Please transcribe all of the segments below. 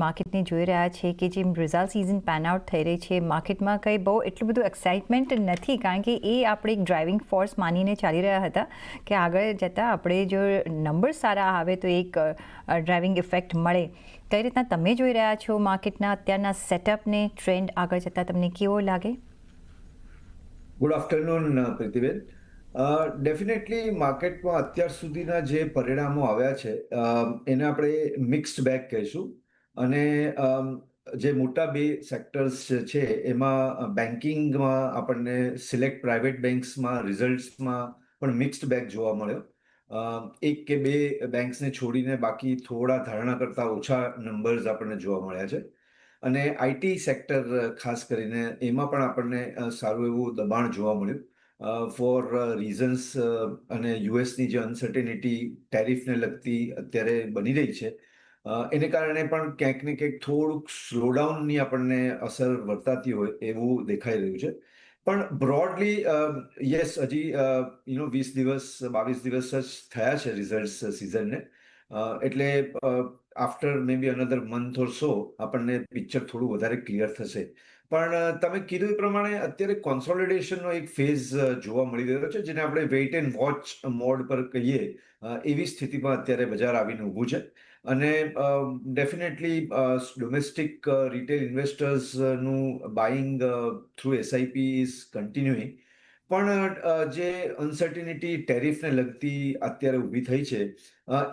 માર્કેટને જોઈ રહ્યા છે કે જે રિઝલ્ટ સિઝન પેન આઉટ થઈ રહી છે, માર્કેટમાં કંઈ બહુ એટલું બધું એક્સાઇટમેન્ટ નથી, કારણ કે એ આપણે એક ડ્રાઇવિંગ ફોર્સ માનીને ચાલી રહ્યા હતા કે આગળ જતાં આપણે જો નંબર સારા આવે તો એક ડ્રાઇવિંગ ઇફેક્ટ મળે. કઈ રીતના તમે જોઈ રહ્યા છો માર્કેટના અત્યારના સેટઅપને ટ્રેન્ડ આગળ જતાં તમને કેવો લાગે? Good afternoon Pritiben. ડેફિનેટલી માર્કેટમાં અત્યાર સુધીના જે પરિણામો આવ્યા છે એને આપણે મિક્સ્ડ બેગ કહીશું. અને જે મોટા બે સેક્ટર્સ છે, એમાં બેન્કિંગમાં આપણને સિલેક્ટ પ્રાઇવેટ બેન્ક્સમાં રિઝલ્ટ્સમાં પણ મિક્સ્ડ બેગ જોવા મળ્યો. એક કે બે બેન્ક્સને છોડીને બાકી થોડા ધારણા કરતાં ઓછા નંબર્સ આપણને જોવા મળ્યા છે. અને આઈટી સેક્ટર ખાસ કરીને એમાં પણ આપણને સારું એવું દબાણ જોવા મળ્યું. ફોર રીઝન્સ અને યુએસની જે અનસર્ટેનિટી ટેરિફને લગતી અત્યારે બની રહી છે. એને કારણે પણ ક્યાંક ને ક્યાંક થોડુંક સ્લોડાઉનની આપણને અસર વર્તાતી હોય એવું દેખાઈ રહ્યું છે. પણ બ્રોડલી યસ હજી યુનો વીસ દિવસ, બાવીસ દિવસ જ થયા છે રિઝલ્ટ સિઝનને એટલે after may be another month or so આપણને પિક્ચર થોડું વધારે ક્લિયર થશે. પણ તમે કીધું એ પ્રમાણે અત્યારે કોન્સોલિડેશનનો એક ફેઝ જોવા મળી રહ્યો છે, જેને આપણે વેઇટ એન્ડ વોચ મોડ પર કહીએ એવી સ્થિતિમાં અત્યારે બજાર આવીને ઊભું છે. અને definitely domestic retail ઇન્વેસ્ટર્સનું buying through SIP is continuing પણ જે અનસર્ટિનિટી ટેરિફને લગતી અત્યારે ઊભી થઈ છે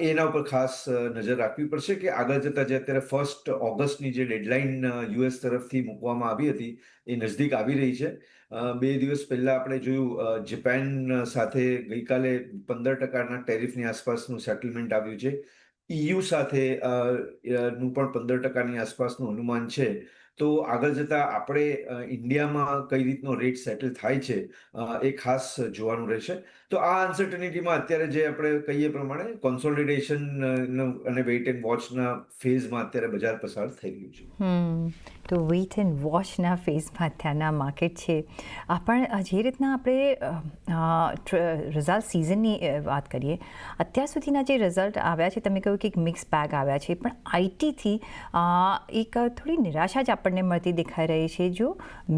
એના ઉપર ખાસ નજર રાખવી પડશે કે આગળ જતાં જે અત્યારે ફર્સ્ટ ઓગસ્ટની જે ડેડલાઇન યુએસ તરફથી મૂકવામાં આવી હતી એ નજદીક આવી રહી છે. બે દિવસ પહેલાં આપણે જોયું જપાન સાથે ગઈકાલે પંદર ટકાના ટેરિફની આસપાસનું સેટલમેન્ટ આવ્યું છે. ઈયુ સાથે અ, અ, નું પણ પંદર ટકાની આસપાસનું અનુમાન છે. તો આગળ જતાં આપણે ઇન્ડિયામાં કઈ રીતનો રેટ સેટલ થાય છે એ ખાસ જોવાનું રહેશે. તો આ અનસર્ટનિટીમાં અત્યારે જે આપણે કહીએ પ્રમાણે કોન્સોલિડેશન અને વેઇટ એન્ડ વોચના ફેઝમાં અત્યારે બજાર પસાર થઈ ગયું છે. તો વેઇટ એન્ડ વોચના ફેઝમાં અત્યારના માર્કેટ છે. આ પણ જે રીતના આપણે રિઝલ્ટ સિઝનની વાત કરીએ, અત્યાર સુધીના જે રિઝલ્ટ આવ્યા છે, તમે કહ્યું કે એક મિક્સ બેગ આવ્યા છે, પણ આઈટીથી એક થોડી નિરાશા જ આપણને મળતી દેખાઈ રહી છે, જો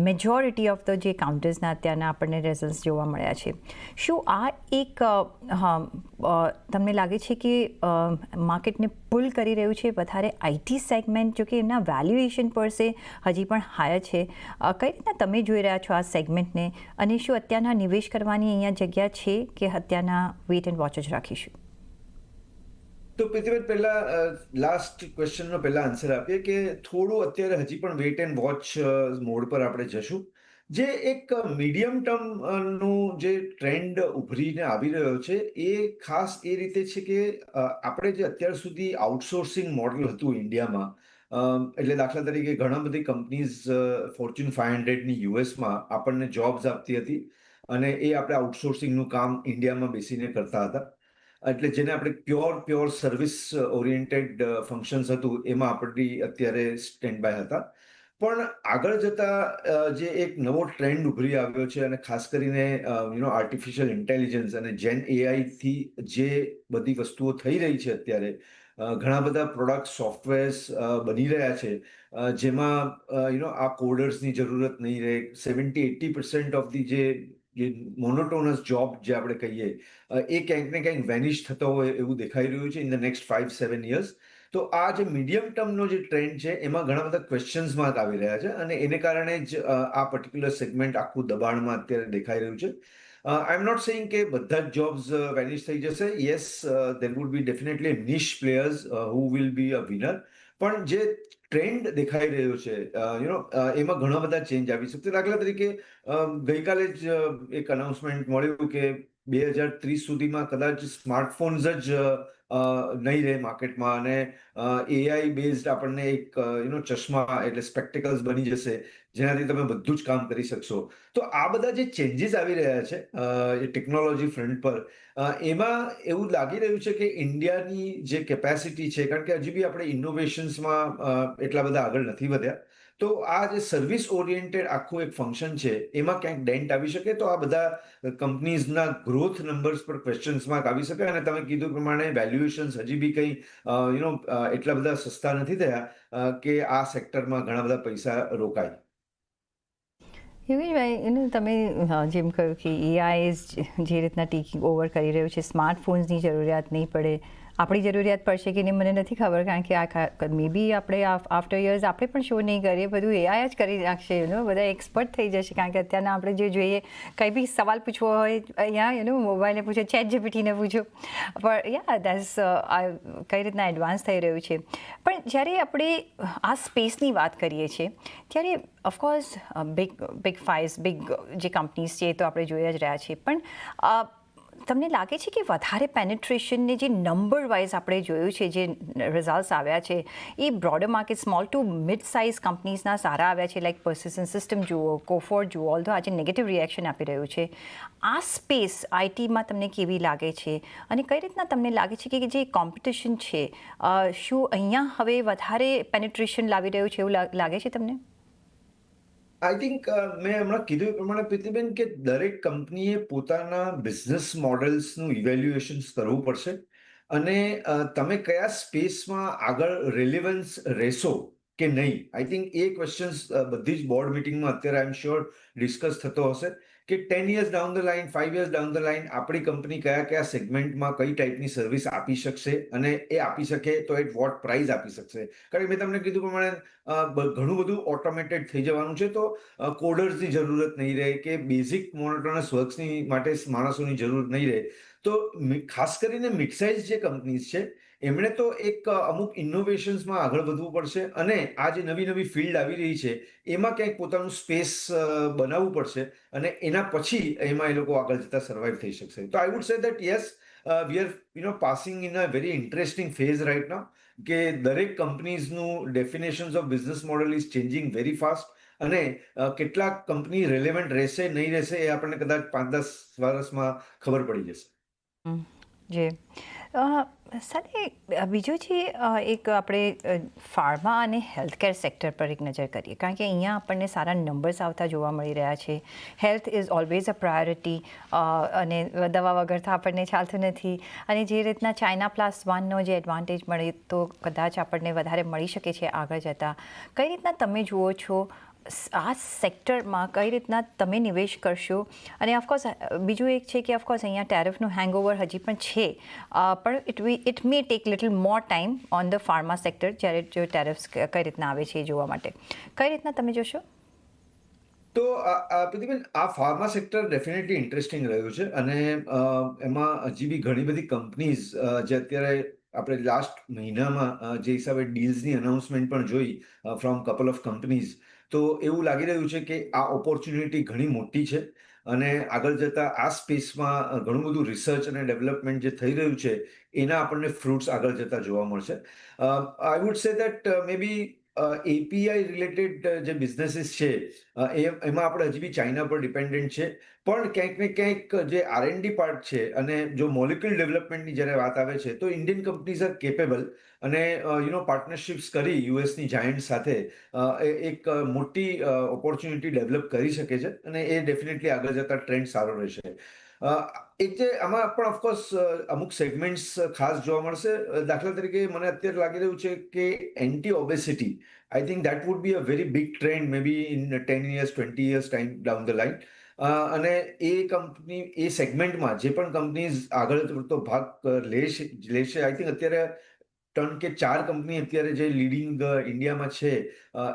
મેજોરિટી ઓફ ધ જે કાઉન્ટર્સના અત્યારના આપણને રિઝલ્ટ જોવા મળ્યા છે. શું આ એક અ, તમને લાગે છે કે માર્કેટને પુલ કરી રહ્યું છે વધારે આઈટી સેગમેન્ટ જો કે એના વેલ્યુએશન પર સે હજી પણ હાયર છે. કઈ રીતના તમે જોઈ રહ્યા છો આ સેગમેન્ટને? અને શું અત્યારના નિવેશ કરવાની અહીંયા જગ્યા છે કે અત્યારના વેટ એન્ડ વોચ જ રાખીશું? તો પૃથ્વીબેન પહેલા લાસ્ટ ક્વેશ્ચનનો પહેલા આન્સર આપીએ કે થોડું અત્યારે હજી પણ વેઇટ એન્ડ વોચ મોડ પર આપણે જશું. જે એક મીડિયમ ટર્મનું જે ટ્રેન્ડ ઉભરીને આવી રહ્યો છે, એ ખાસ એ રીતે છે કે આપણે જે અત્યાર સુધી આઉટસોર્સિંગ મોડલ હતું ઇન્ડિયામાં એટલે દાખલા તરીકે ઘણા બધી કંપનીઝ ફોર્ચ્યુન ફાઈવ હંડ્રેડની યુએસમાં આપણને જોબ્સ આપતી હતી અને એ આપણે આઉટસોર્સિંગનું કામ ઇન્ડિયામાં બેસીને કરતા હતા. એટલે જેને આપણે pure pure service oriented functions હતું, એમાં આપણી અત્યારે સ્ટેન્ડ બાય હતા. પણ આગળ જતા જે એક નવો ટ્રેન્ડ ઉભરી આવ્યો છે અને ખાસ કરીને યુ નો આર્ટિફિશિયલ ઇન્ટેલિજન્સ અને જેન એઆઈથી જે બધી વસ્તુઓ થઈ રહી છે અત્યારે ઘણા બધા પ્રોડક્ટ સોફ્ટવેર્સ બની રહ્યા છે જેમાં યુ નો આ કોડર્સની જરૂરત નહીં રહે. Seventy eighty percent of the જે જે મોનોટોનસ જોબ જે આપણે કહીએ એ ક્યાંક ને ક્યાંક વેનિશ થતો હોય એવું દેખાઈ રહ્યું છે in the next five seven years તો આ જે મીડિયમ ટર્મનો જે ટ્રેન્ડ છે, એમાં ઘણા બધા ક્વેશ્ચન્સ માર્ક આવી રહ્યા છે અને એને કારણે જ આ પર્ટિક્યુલર સેગમેન્ટ આખું દબાણમાં અત્યારે દેખાઈ રહ્યું છે. આઈ એમ નોટ સેઇંગ કે બધા જ જોબ્સ વેનિશ થઈ જશે. Yes there would be definitely niche players who will be a winner પણ જે ટ્રેન્ડ દેખાઈ રહ્યો છે યુ નો એમાં ઘણા બધા ચેન્જ આવી શકશે દાખલા તરીકે ગઈકાલે જ એક અનાઉન્સમેન્ટ મળ્યું કે બે હજાર ત્રીસ સુધીમાં કદાચ સ્માર્ટફોન્સ જ નહીં રહે માર્કેટમાં અને એઆઈ બેઝડ આપણને એક યુનો ચશ્મા એટલે સ્પેક્ટિકલ્સ બની જશે, જેનાથી તમે બધું જ કામ કરી શકશો. તો આ બધા જે ચેન્જીસ આવી રહ્યા છે એ ટેકનોલોજી ફ્રન્ટ પર એમાં એવું લાગી રહ્યું છે કે ઇન્ડિયાની જે કેપેસિટી છે, કારણ કે હજી બી આપણે ઇનોવેશન્સમાં એટલા બધા આગળ નથી વધ્યા. તો આ જે સર્વિસ ઓરિએન્ટેડ આખું એક ફંક્શન છે, એમાં ક્યાંક ડેન્ટ આવી શકે તો આ બધા કંપનીઝના ગ્રોથ નંબર્સ પર ક્વેશ્ચન્સ માર્ક આવી શકે અને તમે કીધું પ્રમાણે વેલ્યુએશન્સ હજી બી કંઈ યુ નો એટલા બધા સસ્તા નથી થયા કે આ સેક્ટરમાં ઘણા બધા પૈસા રોકાય. યોગેશભાઈ, એનું તમે જેમ કહ્યું કે એઆઈ જે રીતના ટેકિંગ ઓવર કરી રહ્યું છે સ્માર્ટફોન્સની જરૂરિયાત નહીં પડે આપણી જરૂરિયાત પડશે કે નહીં મને નથી ખબર કારણ કે આ મે બી આપણે આફ્ટર યર્સ આપણે પણ શો નહીં કરીએ બધું એઆઈ જ કરી નાખશે એનો બધા એક્સપર્ટ થઈ જશે કારણ કે અત્યારના આપણે જે જોઈએ કંઈ બી સવાલ પૂછવો હોય અહીંયા એનું મોબાઈલને પૂછો ચેટ જીપીટીને પૂછો પણ યા દેટ્સ કઈ રીતના એડવાન્સ થઈ રહ્યું છે. પણ જ્યારે આપણે આ સ્પેસની વાત કરીએ છીએ ત્યારે of course big big fives big જે કંપનીઝ છે એ તો આપણે જોયા જ રહ્યા છીએ પણ અ, તમને લાગે છે કે વધારે પેનેટ્રેશનને જે નંબર વાઇઝ આપણે જોયું છે, જે રિઝલ્ટ્સ આવ્યા છે, એ broader market small to mid size કંપનીઝના સારા આવ્યા છે લાઈક પર્સિસન સિસ્ટમ જુઓ કોફોર્ડ જુઓ ઓલ્ધો આજે નેગેટિવ રિએક્શન આપી રહ્યું છે. આ સ્પેસ આઈટીમાં તમને કેવી લાગે છે? અને કઈ રીતના તમને લાગે છે કે જે કોમ્પિટિશન છે શું અહીંયા હવે વધારે પેનેટ્રેશન લાવી રહ્યું છે એવું લાગે છે તમને? આઈ થિંક મેં હમણાં કીધું એ પ્રમાણે પ્રીતિબેન કે દરેક કંપનીએ પોતાના બિઝનેસ મોડલ્સનું ઇવેલ્યુએશન કરવું પડશે. અને તમે કયા સ્પેસમાં આગળ રેલિવન્સ રહેશો કે નહીં? આઈ થિંક એ ક્વેશ્ચન્સ બધી જ બોર્ડ મિટિંગમાં અત્યારે આઈ એમ શ્યોર ડિસ્કસ થતો હશે કે ten years down the line five years down the line આપણી કંપની કયા કયા સેગમેન્ટમાં કઈ ટાઈપની સર્વિસ આપી શકશે અને એ આપી શકે તો એટ વોટ પ્રાઇઝ આપી શકશે? કારણ કે મેં તમને કીધું પ્રમાણે ઘણું બધું ઓટોમેટેડ થઈ જવાનું છે તો કોડર્સની જરૂરત નહીં રહે કે બેઝિક મોનોટોનસ વર્ક્સની માટે માણસોની જરૂર નહીં રહે. તો ખાસ કરીને મિક્સાઇઝ જે કંપનીઝ છે એમણે તો એક અમુક ઇનોવેશન્સમાં આગળ વધવું પડશે અને આ જે નવી નવી ફિલ્ડ આવી રહી છે, એમાં ક્યાંક પોતાનું સ્પેસ બનાવવું પડશે અને એના પછી એમાં એ લોકો આગળ જતા સર્વાઈવ થઈ શકશે. તો I would say that yes we are you know passing in a very interesting phase right now કે દરેક કંપનીઝનું definitions of business model is changing very fast અને કેટલાક કંપની રેલેવન્ટ રહેશે, નહીં રહેશે એ આપણને કદાચ પાંચ દસ વર્ષમાં ખબર પડી જશે. જે. સાથે બીજું છે એક આપણે ફાર્મા અને હેલ્થકેર સેક્ટર પર એક નજર કરીએ. કારણ કે અહીંયા આપણને સારા નંબર્સ આવતા જોવા મળી રહ્યા છે. Health is always a priority અને દવા વગર તો આપણને ચાલતું નથી. અને જે રીતના ચાઇના પ્લાસ વનનો જે એડવાન્ટેજ મળે તો કદાચ આપણને વધારે મળી શકે છે આગળ જતાં. કઈ રીતના તમે જુઓ છો? આ સેક્ટરમાં કઈ રીતના તમે નિવેશ કરશો? અને ઓફકોર્સ બીજું એક છે કે ઓફકોર્સ અહીંયા ટેરિફનું હેંગઓવર હજી પણ છે. પણ it we it may take little more time on the pharma sector જ્યારે જો ટેરિફ્સ કઈ રીતના આવે છે એ જોવા માટે. કઈ રીતના તમે જોશો? તો પ્રતિબેન આ ફાર્મા સેક્ટર ડેફિનેટલી ઇન્ટરેસ્ટિંગ રહ્યું છે અને એમાં હજી બી ઘણી બધી કંપનીઝ જે અત્યારે આપણે લાસ્ટ મહિનામાં જે હિસાબે ડીલ્સની અનાઉન્સમેન્ટ પણ જોઈ ફ્રોમ કપલ ઓફ કંપનીઝ તો એવું લાગી રહ્યું છે કે આ ઓપોર્ચ્યુનિટી ઘણી મોટી છે અને આગળ જતા આ સ્પેસમાં ઘણું બધું રિસર્ચ અને ડેવલપમેન્ટ જે થઈ રહ્યું છે, એના આપણને ફ્રૂટ્સ આગળ જતા જોવા મળશે. I would say that may be API related જે બિઝનેસીસ છે એમાં આપણે હજી બી ચાઇના પર ડિપેન્ડન્ટ છે. પણ ક્યાંક ને ક્યાંક જે આરએનડી પાર્ટ છે અને જો મોલિક્યુલ ડેવલપમેન્ટની જ્યારે વાત આવે છે, તો ઇન્ડિયન કંપનીઝ આર કેપેબલ અને યુ નો પાર્ટનરશિપ્સ કરી યુએસની જાયન્ટ સાથે એક મોટી ઓપોર્ચ્યુનિટી ડેવલપ કરી શકે છે અને એ ડેફિનેટલી આગળ જતા ટ્રેન્ડ સારો રહેશે. એક જે આમાં પણ ઓફકોર્સ અમુક સેગમેન્ટ્સ ખાસ જોવા મળશે. દાખલા તરીકે મને અત્યારે લાગી રહ્યું છે કે anti obesity I think that would be a very big trend may be in ten years twenty years time down the line અને એ કંપની એ સેગમેન્ટમાં જે પણ કંપનીઝ આગળ પડતો ભાગ લેશે લેશે આઈ થિંક અત્યારે ત્રણ કે ચાર કંપની અત્યારે જે લીડિંગ ઇન્ડિયામાં છે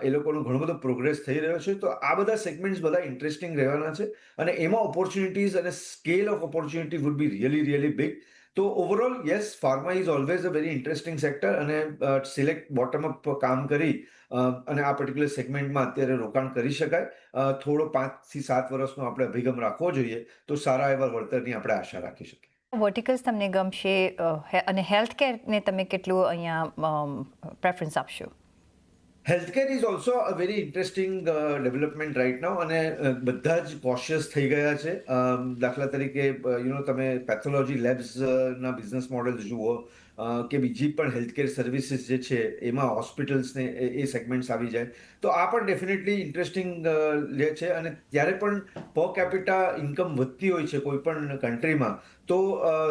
એ લોકોનો ઘણો બધો પ્રોગ્રેસ થઈ રહ્યો છે. તો આ બધા સેગમેન્ટ્સ બધા ઇન્ટરેસ્ટિંગ રહેવાના છે અને એમાં ઓપોર્ચ્યુનિટીઝ અને scale of opportunity would be really really big તો overall yes pharma is always a very interesting sector અને સિલેક્ટ બોટમ અપ કામ કરી અને આ પર્ટિક્યુલર સેગમેન્ટમાં અત્યારે રોકાણ કરી શકાય. થોડો પાંચથી સાત વર્ષનો આપણે અભિગમ રાખવો જોઈએ તો સારા એવા વળતરની આપણે આશા રાખી શકીએ. વર્ટિકલ્સ તમને ગમશે અને હેલ્થ કેરને તમે કેટલું અહીંયા પ્રેફરન્સ આપશો? Healthcare is also a very interesting development right now અને બધા જ કોશિયસ થઈ ગયા છે. દાખલા તરીકે યુ નો તમે પેથોલોજી લેબ્સના બિઝનેસ મોડેલ્સ જુઓ કે બીજી પણ હેલ્થકેર સર્વિસીસ જે છે, એમાં હોસ્પિટલ્સને એ સેગમેન્ટ્સ આવી જાય. તો આ પણ ડેફિનેટલી ઇન્ટરેસ્ટિંગ લે છે. અને ત્યારે પણ પર કેપિટા ઇન્કમ વધતી હોય છે કોઈ પણ કન્ટ્રીમાં તો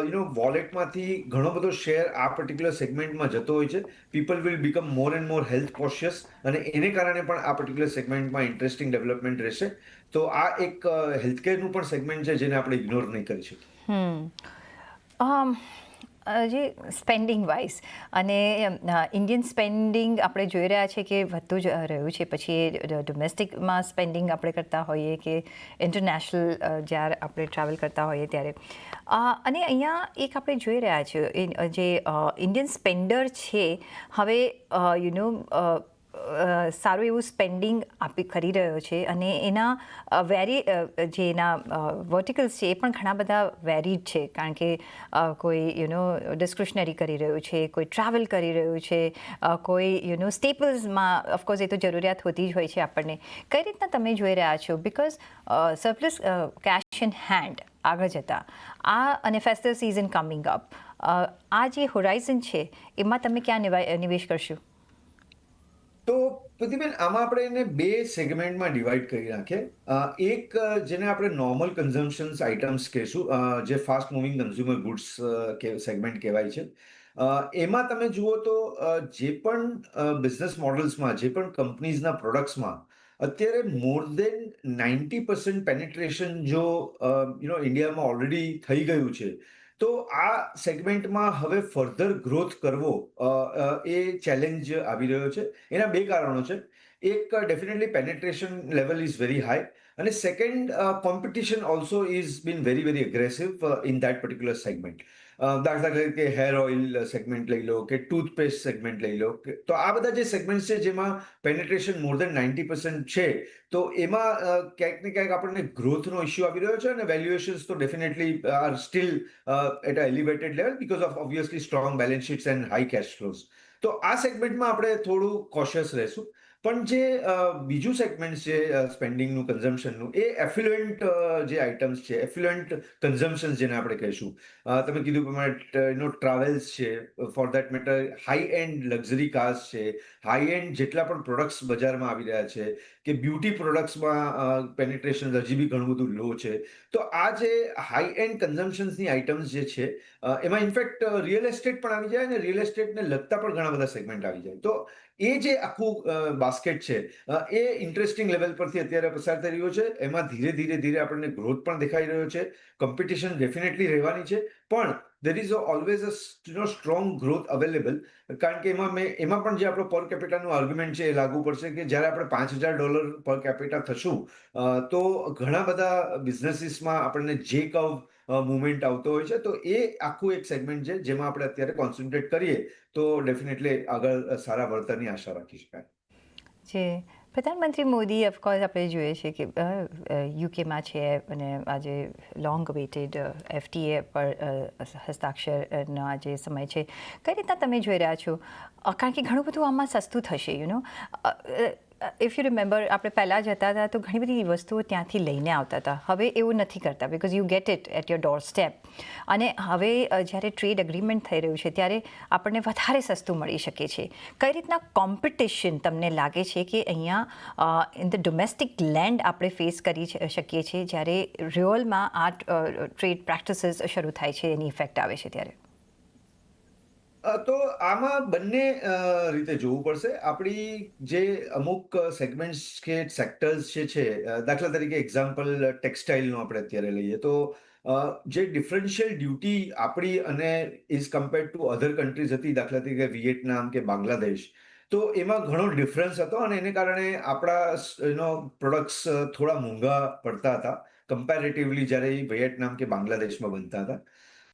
યુ નો વોલેટમાંથી ઘણો બધો શેર આ પર્ટિક્યુલર સેગમેન્ટમાં જતો હોય છે. People will become more and more health conscious અને એને કારણે પણ આ પર્ટિક્યુલર સેગમેન્ટમાં ઇન્ટરેસ્ટિંગ ડેવલપમેન્ટ રહેશે. તો આ એક હેલ્થકેરનું પણ સેગમેન્ટ છે જેને આપણે ઇગ્નોર નહીં કરી શકીએ. જે સ્પેન્ડિંગ વાઇઝ અને ઇન્ડિયન સ્પેન્ડિંગ આપણે જોઈ રહ્યા છે કે વધતું જ રહ્યું છે. પછી ડોમેસ્ટિકમાં સ્પેન્ડિંગ આપણે કરતા હોઈએ કે ઇન્ટરનેશનલ જ્યારે આપણે ટ્રાવેલ કરતા હોઈએ ત્યારે. અને અહીંયા એક આપણે જોઈ રહ્યા છીએ જે ઇન્ડિયન સ્પેન્ડર છે, હવે યુ નો સારું એવું સ્પેન્ડિંગ આપી કરી રહ્યો છે અને એના વેરી જે એના વર્ટિકલ્સ છે એ પણ ઘણા બધા વેરીડ છે. કારણ કે કોઈ કોઈ યુનો ડિસ્ક્રિશનરી કરી રહ્યું છે, કોઈ ટ્રાવેલ કરી રહ્યું છે કોઈ કોઈ યુનો સ્ટેપલ્સમાં ઓફકોર્સ એ તો જરૂરિયાત હોતી જ હોય છે આપણને. કઈ રીતના તમે જોઈ રહ્યા છો? Because surplus cash in hand આગળ જતાં. આ અને ફેસ્ટિવલ સિઝન કમિંગ અપ આ જે હોરાઇઝન છે, એમાં તમે ક્યાં નિવેશ કરશો? તો પ્રતિબેન, આમાં આપણે એને બે સેગમેન્ટમાં ડિવાઈડ કરી નાખીએ. એક જેને આપણે નોર્મલ કન્ઝમ્પશન્સ આઇટમ્સ કહેશું જે fast moving consumer goods segment કહેવાય છે. એમાં તમે જુઓ તો જે પણ બિઝનેસ મોડલ્સમાં જે પણ કંપનીઝના પ્રોડક્ટ્સમાં અત્યારે more than ninety percent penetration જો યુ નો ઇન્ડિયામાં ઓલરેડી થઈ ગયું છે તો આ સેગમેન્ટમાં હવે ફર્ધર ગ્રોથ કરવો એ ચેલેન્જ આવી રહ્યો છે. એના બે કારણો છે. એક, definitely penetration level is very high અને second competition also is been very very aggressive in that particular segment. દાખલા તરીકે હેર ઓઇલ સેગમેન્ટ લઈ લો કે ટૂથપેસ્ટ સેગમેન્ટ લઈ લો કે- તો આ બધા જે સેગમેન્ટ છે જેમાં penetration more than ninety percent છે, તો એમાં ક્યાંક ને ક્યાંક આપણને ગ્રોથનો ઇશ્યુ આવી રહ્યો છે અને વેલ્યુએશન્સ તો definitely are still at a elevated level because of obviously strong balance sheets and high cash flows તો આ સેગમેન્ટમાં આપણે થોડું કોશિયસ રહેશું. પણ જે બીજું સેગમેન્ટ છે સ્પેન્ડિંગનું કન્ઝમ્પશનનું એ એફ્લુએન્ટ જે આઇટમ્સ છે એફ્લુએન્ટ કન્ઝમ્પશન જેને આપણે કહીશું. તમે કીધું પ્રમાણે નો ટ્રાવેલ્સ છે for that matter high end luxury cars છે હાઈ એન્ડ જેટલા પણ પ્રોડક્ટ્સ બજારમાં આવી રહ્યા છે, કે બ્યુટી પ્રોડક્ટ્સમાં પેનિટ્રેશન હજી બી ઘણું બધું લો છે. તો આ જે હાઈ એન્ડ કન્ઝમ્પશન્સની આઇટમ્સ જે છે એમાં ઇનફેક્ટ રિયલ એસ્ટેટ પણ આવી જાય અને રિયલ એસ્ટેટને લગતા પણ ઘણા બધા સેગમેન્ટ આવી જાય. તો એ જે આખું બાસ્કેટ છે એ ઇન્ટરેસ્ટિંગ લેવલ પરથી અત્યારે પસાર થઈ રહ્યો છે. એમાં ધીરે ધીરે ધીરે આપણને ગ્રોથ પણ દેખાઈ રહ્યો છે. કોમ્પિટિશન ડેફિનેટલી રહેવાની છે. પણ there is always a no strong growth available કારણ કે એમાં મેં, એમાં પણ જે આપણો પર કેપિટાનું આર્ગ્યુમેન્ટ છે એ લાગુ પડશે કે જ્યારે આપણે પાંચ હજાર ડોલર પર કેપિટા થશું તો ઘણા બધા બિઝનેસીસમાં આપણને જે કવ મુવમેન્ટ આવતો હોય છે. તો એ આખું એક સેગમેન્ટ છે જેમાં આપણે અત્યારે કોન્સન્ટ્રેટ કરીએ તો ડેફિનેટલી આગળ સારા વળતરની આશા રાખી શકાય. જે પ્રધાનમંત્રી મોદી ઓફકોર્સ આપણે જોઈએ છીએ કે યુકેમાં છે અને આજે લોંગ વેટેડ એફટીએ પર હસ્તાક્ષરનો આજે સમય છે. કઈ રીતના તમે જોઈ રહ્યા છો? કારણ કે ઘણું બધું આમાં સસ્તું થશે you know if you remember આપણે પહેલાં જતા હતા તો ઘણી બધી વસ્તુઓ ત્યાંથી લઈને આવતા હતા. હવે એવું નથી કરતા because you get it at your doorstep અને હવે જ્યારે ટ્રેડ એગ્રીમેન્ટ થઈ રહ્યું છે, ત્યારે આપણને વધારે સસ્તું મળી શકે છે. કઈ રીતના કોમ્પિટિશન તમને લાગે છે કે અહીંયા ઇન ધ ડોમેસ્ટિક લેન્ડ આપણે ફેસ કરી શકીએ છીએ, જ્યારે રિયલમાં આ ટ્રેડ પ્રેક્ટિસીસ શરૂ થાય છે, એની ઇફેક્ટ આવે છે ત્યારે? તો આમાં બંને રીતે જોવું પડશે. આપણી જે અમુક સેગમેન્ટ્સ કે સેક્ટર્સ જે છે દાખલા તરીકે એક્ઝામ્પલ ટેક્સટાઇલનું આપણે અત્યારે લઈએ તો જે ડિફરન્શિયલ ડ્યુટી આપણી અને is compared to other countries હતી, દાખલા તરીકે વિયેટનામ કે બાંગ્લાદેશ તો એમાં ઘણો ડિફરન્સ હતો અને એને કારણે આપણા એનો પ્રોડક્ટ્સ થોડા મોંઘા પડતા હતા કમ્પેરેટિવલી જ્યારે વિયેટનામ કે બાંગ્લાદેશમાં બનતા હતા.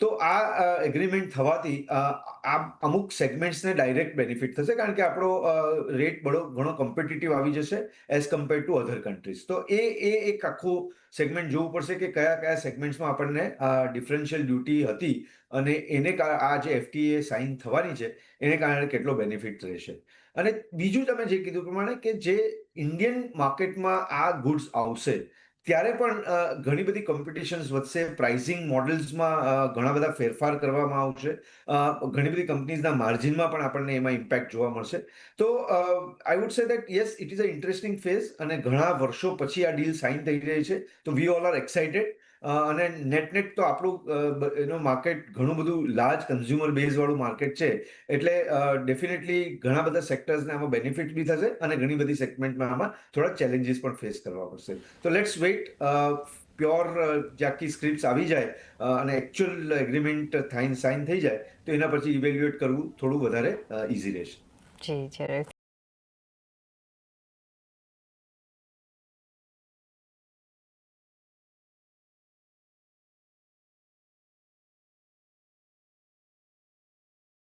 તો આ એગ્રીમેન્ટ થવાથી આ અમુક સેગમેન્ટ્સને ડાયરેક્ટ બેનિફિટ થશે કારણ કે આપણો રેટ બડો, ઘણો કોમ્પિટિટિવ આવી જશે as compare to other countries તો એ એ એક આખું સેગમેન્ટ જોવું પડશે કે કયા કયા સેગમેન્ટ્સમાં આપણને ડિફરન્શિયલ ડ્યુટી હતી અને એને આ જે એફટીએ સાઇન થવાની છે, એને કારણે કેટલો બેનિફિટ રહેશે. અને બીજું તમે જે કીધું પ્રમાણે કે જે ઇન્ડિયન માર્કેટમાં આ ગુડ્સ આવશે ત્યારે પણ ઘણી બધી કોમ્પિટિશન્સ વધશે. પ્રાઇસિંગ મોડલ્સમાં ઘણા બધા ફેરફાર કરવામાં આવશે. ઘણી બધી કંપનીઝના માર્જિનમાં પણ આપણને એમાં ઇમ્પેક્ટ જોવા મળશે. તો I would say that yes it is a interesting phase અને ઘણા વર્ષો પછી આ ડીલ સાઇન થઈ રહી છે. તો વી ઓલ આર એક્સાઇટેડ અને નેટ નેટ તો આપણું એનું માર્કેટ ઘણું બધું લાર્જ કન્ઝ્યુમર બેઝ વાળું માર્કેટ છે. એટલે ડેફિનેટલી ઘણા બધા સેક્ટર્સને આમાં બેનિફિટ બી થશે અને ઘણી બધી સેગમેન્ટમાં આમાં થોડા ચેલેન્જીસ પણ ફેસ કરવા પડશે. તો લેટ્સ વેઇટ પ્યોર જે આખી સ્ક્રિપ્ટ આવી જાય અને એકચ્યુઅલ એગ્રીમેન્ટ થાઈન સાઇન થઈ જાય, તો એના પછી ઇવેલ્યુએટ કરવું થોડું વધારે ઇઝી રહેશે. જી, જરૂર.